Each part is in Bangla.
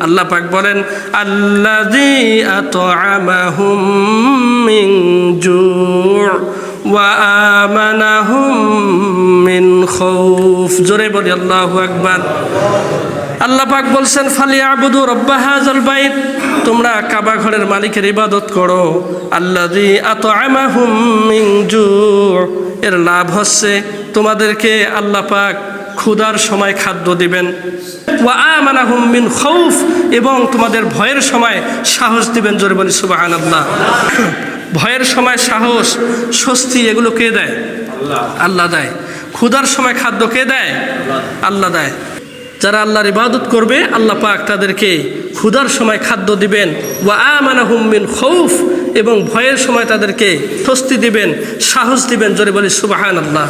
আল্লাহ পাক বলেন আল্লাহু আল্লাহ পাক বলছেন বাইত। তোমরা কাবা ঘরের মালিকের ইবাদত করো। মিন জু' এর লাভ হচ্ছে তোমাদেরকে আল্লাহ পাক ক্ষুধার সময় খাদ্য দিবেন। মিন খাউফ এবং তোমাদের ভয়ের সময় সাহস দিবেন জোরে বলি, সুবহানাল্লাহ। ভয়ের সময় সাহস, স্বস্তি, এগুলো কে দেয়? আল্লাহ দেয়। ক্ষুধার সময় খাদ্য কে দেয়? আল্লাহ দেয়। যারা আল্লাহর ইবাদত করবে, আল্লাহ পাক তাদেরকে ক্ষুধার সময় খাদ্য দিবেন। ওয়া আমানাহুম মিন খৌফ, এবং ভয়ের সময় তাদেরকে স্বস্তি দিবেন, সাহস দিবেন, জোরে বলি সুবাহান আল্লাহ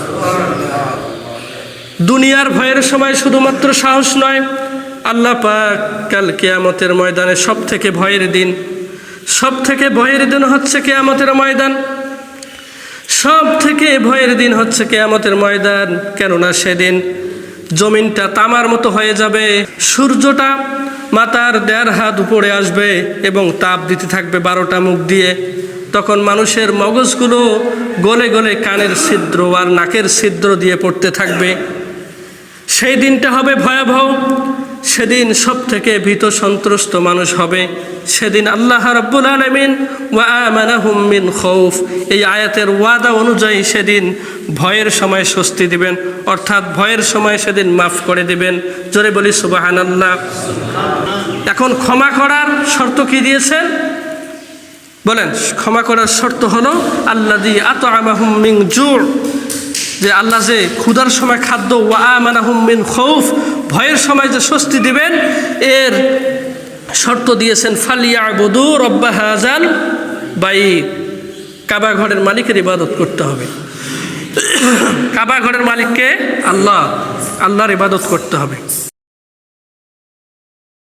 দুনিয়ার ভয়ের সময় শুধুমাত্র সাহস নয়, আল্লাহ পাক কাল কেয়ামতের ময়দানে সব থেকে ভয়ের দিন। সব থেকে ভয়ের দিন হচ্ছে কেয়ামতের ময়দান। সব থেকে ভয়ের দিন হচ্ছে কেয়ামতের ময়দান, কেননা সেদিন জমিনটা তামার মতো হয়ে যাবে, সূর্যটা মাতার দেড় হাত উপরে আসবে এবং তাপ দিতে থাকবে বারোটা মুখ দিয়ে। তখন মানুষের মগজগুলো গলে গলে কানের ছিদ্র আর নাকের ছিদ্র দিয়ে পড়তে থাকবে। সেই দিনটা হবে ভয়াবহ। সেদিন সব থেকে ভীত সন্ত্রস্ত মানুষ হবে সেদিন আল্লাহ রাব্বুল আলমিন, ওয়া আমানাহুম মিন খৌফ। এই আয়াতের ওয়াদা অনুযায়ী সেদিন ভয়ের সময় স্বস্তি দিবেন, অর্থাৎ ভয়ের সময় সেদিন মাফ করে দিবেন। জোরে বলি সুবাহান আল্লাহ এখন ক্ষমা করার শর্ত কি দিয়েছেন? বলেন, ক্ষমা করার শর্ত হলো আল্লাহ দি আত আমাহুম জুর। যে আল্লাহ যে ক্ষুধার সময় খাদ্য ওয়া আমানাহুম মিন খৌফ, ভয়ের সময় যে স্বস্তি দিবেন, এর শর্ত দিয়েছেন ফালিয়া বধু রব্বা হাজাল বাই, কাবা ঘরের মালিকের ইবাদত করতে হবে। কাবা ঘরের মালিককে আল্লাহ, আল্লাহর ইবাদত করতে হবে।